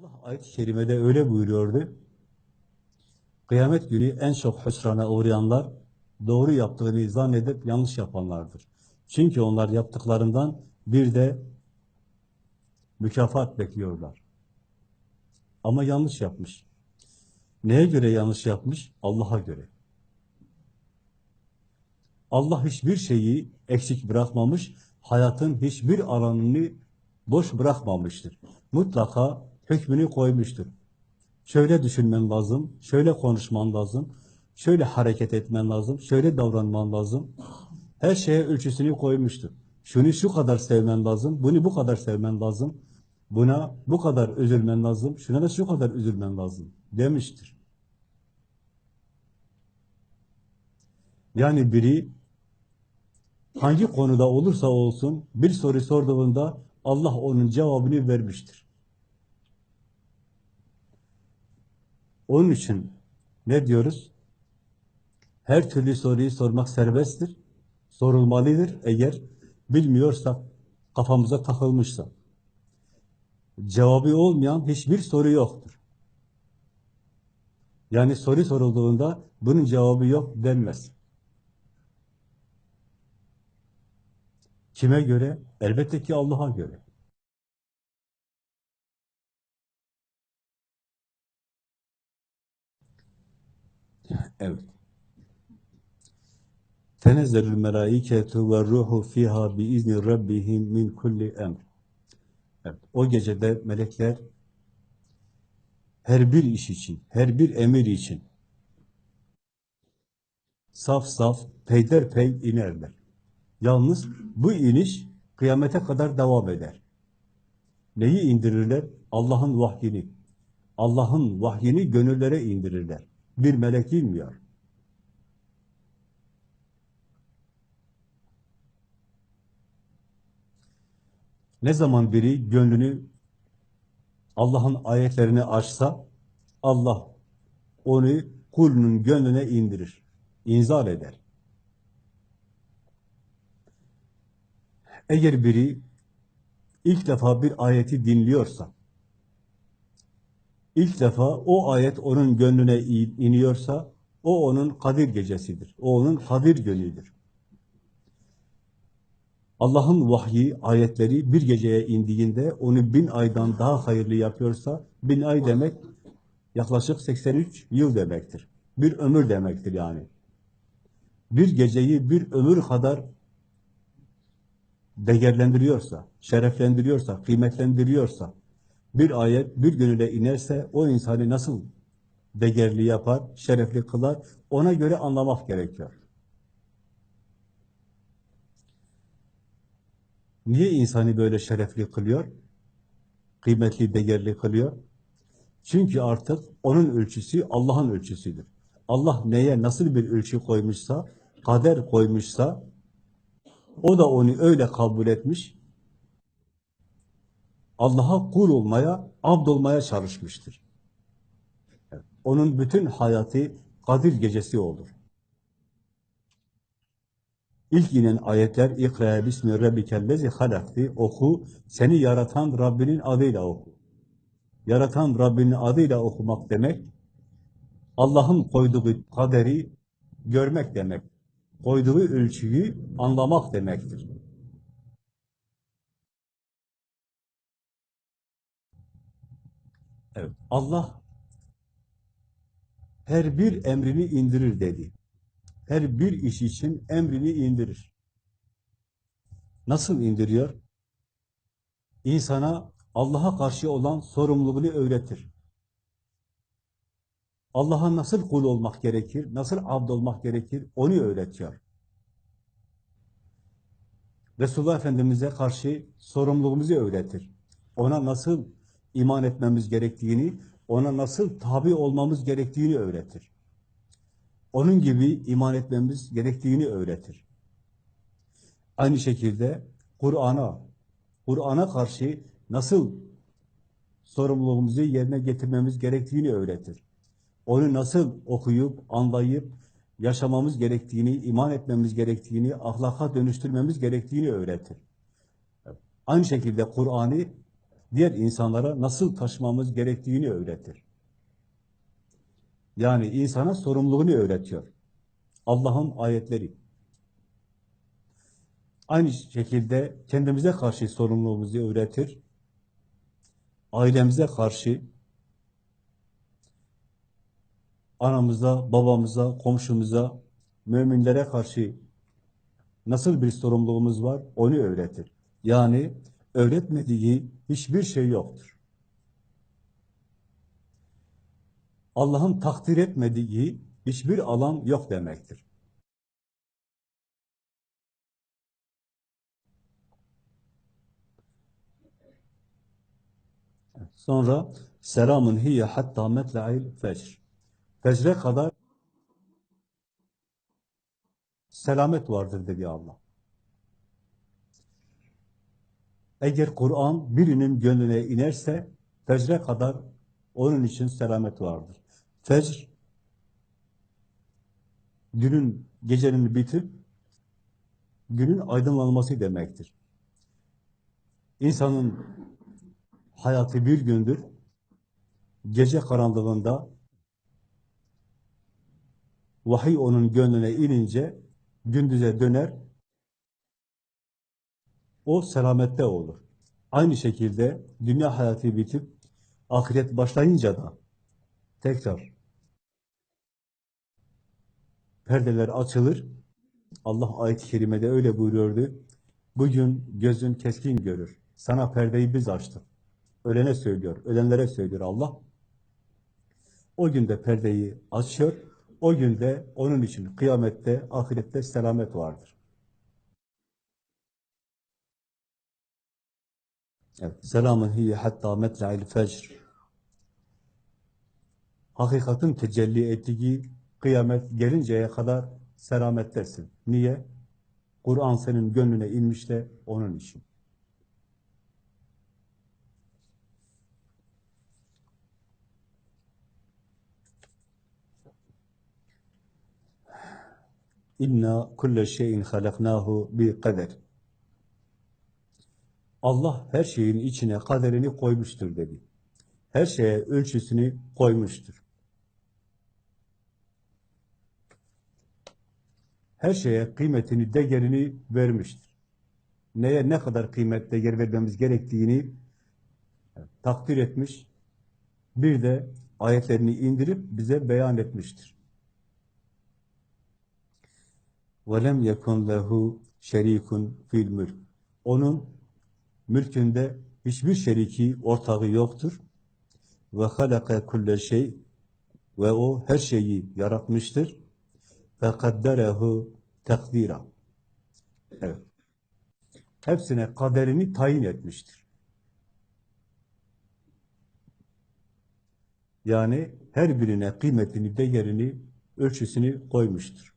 Allah ayet-i kerimede öyle buyuruyordu. Kıyamet günü en çok hüsrana uğrayanlar doğru yaptığını zannedip yanlış yapanlardır. Çünkü onlar yaptıklarından bir de mükafat bekliyorlar. Ama yanlış yapmış. Neye göre yanlış yapmış? Allah'a göre. Allah hiçbir şeyi eksik bırakmamış, hayatın hiçbir alanını boş bırakmamıştır. Mutlaka hükmünü koymuştur. Şöyle düşünmen lazım, şöyle konuşman lazım, şöyle hareket etmen lazım, şöyle davranman lazım. Her şeye ölçüsünü koymuştur. Şunu şu kadar sevmen lazım, bunu bu kadar sevmen lazım, buna bu kadar üzülmen lazım, şuna da şu kadar üzülmen lazım demiştir. Yani biri hangi konuda olursa olsun bir soru sorduğunda Allah onun cevabını vermiştir. Onun için ne diyoruz? Her türlü soruyu sormak serbesttir. Sorulmalıdır eğer bilmiyorsak, kafamıza takılmışsa. Cevabı olmayan hiçbir soru yoktur. Yani soru sorulduğunda bunun cevabı yok denmez. Kime göre? Elbette ki Allah'a göre. Evet. Tenezzelül melaiketu ve ruhu fiha bi izni rabbihim min kulli emr. Evet. O gecede melekler her bir iş için, her bir emir için saf saf, peyderpey inerler. Yalnız bu iniş kıyamete kadar devam eder. Neyi indirirler? Allah'ın vahyini. Allah'ın vahyini gönüllere indirirler. Bir melek inmiyor. Ne zaman biri gönlünü Allah'ın ayetlerini açsa, Allah onu kulunun gönlüne indirir, inzal eder. Eğer biri ilk defa bir ayeti dinliyorsa, ilk defa o ayet onun gönlüne iniyorsa, o onun Kadir gecesidir. O onun Kadir günüdür. Allah'ın vahyi, ayetleri bir geceye indiğinde onu bin aydan daha hayırlı yapıyorsa, bin ay demek yaklaşık 83 yıl demektir. Bir ömür demektir yani. Bir geceyi bir ömür kadar değerlendiriyorsa, şereflendiriyorsa, kıymetlendiriyorsa, bir ayet bir gönüle inerse o insanı nasıl değerli yapar, şerefli kılar, ona göre anlamak gerekiyor. Niye insanı böyle şerefli kılıyor? Kıymetli, değerli kılıyor? Çünkü artık onun ölçüsü Allah'ın ölçüsüdür. Allah neye nasıl bir ölçü koymuşsa, kader koymuşsa, o da onu öyle kabul etmiş, Allah'a kul olmaya, abd olmaya çalışmıştır. Onun bütün hayatı Kadir gecesi olur. İlk inen ayetler İkra bismi rabbikellezi halakti oku seni yaratan Rabbinin adıyla oku. Yaratan Rabbinin adıyla okumak demek Allah'ın koyduğu kaderi görmek demek. Koyduğu ölçüyü anlamak demektir. Evet. Allah her bir emrini indirir dedi. Her bir iş için emrini indirir. Nasıl indiriyor? İnsana Allah'a karşı olan sorumluluğunu öğretir. Allah'a nasıl kul olmak gerekir, nasıl abd olmak gerekir, onu öğretiyor. Resulullah Efendimiz'e karşı sorumluluğumuzu öğretir. Ona nasıl iman etmemiz gerektiğini, ona nasıl tabi olmamız gerektiğini öğretir. Onun gibi iman etmemiz gerektiğini öğretir. Aynı şekilde Kur'an'a, Kur'an'a karşı nasıl sorumluluğumuzu yerine getirmemiz gerektiğini öğretir. Onu nasıl okuyup, anlayıp, yaşamamız gerektiğini, iman etmemiz gerektiğini, ahlaka dönüştürmemiz gerektiğini öğretir. Aynı şekilde Kur'an'ı diğer insanlara nasıl taşımamız gerektiğini öğretir. Yani insana sorumluluğunu öğretiyor. Allah'ın ayetleri. Aynı şekilde kendimize karşı sorumluluğumuzu öğretir. Ailemize karşı, anamıza, babamıza, komşumuza, müminlere karşı nasıl bir sorumluluğumuz var onu öğretir. Yani öğretmediği hiçbir şey yoktur. Allah'ın takdir etmediği hiçbir alan yok demektir. Sonra selamun hiye hatta metla'il fecr. Fecre kadar selamet vardır dedi Allah. Eğer Kur'an birinin gönlüne inerse fecre kadar onun için selamet vardır. Fecr günün gecenin bitip günün aydınlanması demektir. İnsanın hayatı bir gündür. Gece karanlığında vahiy onun gönlüne inince gündüze döner. O selamette olur. Aynı şekilde dünya hayatı bitip ahiret başlayınca da tekrar perdeler açılır. Allah ayet-i kerimede öyle buyuruyordu. Bugün gözün keskin görür. Sana perdeyi biz açtık. Ölene söylüyor, ölenlere söylüyor Allah. O günde perdeyi açıyor. O günde onun için kıyamette, ahirette selamet vardır. Evet. Selamun hiye hatta metla'il fecr. Hakikatin tecelli ettiği kıyamet gelinceye kadar selamettesin. Niye? Kur'an senin gönlüne inmiş de onun için. İnna kulle şeyin halaknahu bi kader. Allah her şeyin içine kaderini koymuştur dedi. Her şeye ölçüsünü koymuştur. Her şeye kıymetini, değerini vermiştir. Neye ne kadar kıymet, değer vermemiz gerektiğini takdir etmiş. Bir de ayetlerini indirip bize beyan etmiştir. وَلَمْ يَكُنْ لَهُ شَر۪يكٌ fil mülk. Onun mülkünde hiçbir şeriki, ortağı yoktur. Ve halaka kulle şey ve o her şeyi yaratmıştır. Ve kadderehu takdira. Evet. Hepsine kaderini tayin etmiştir. Yani her birine kıymetini, değerini, ölçüsünü koymuştur.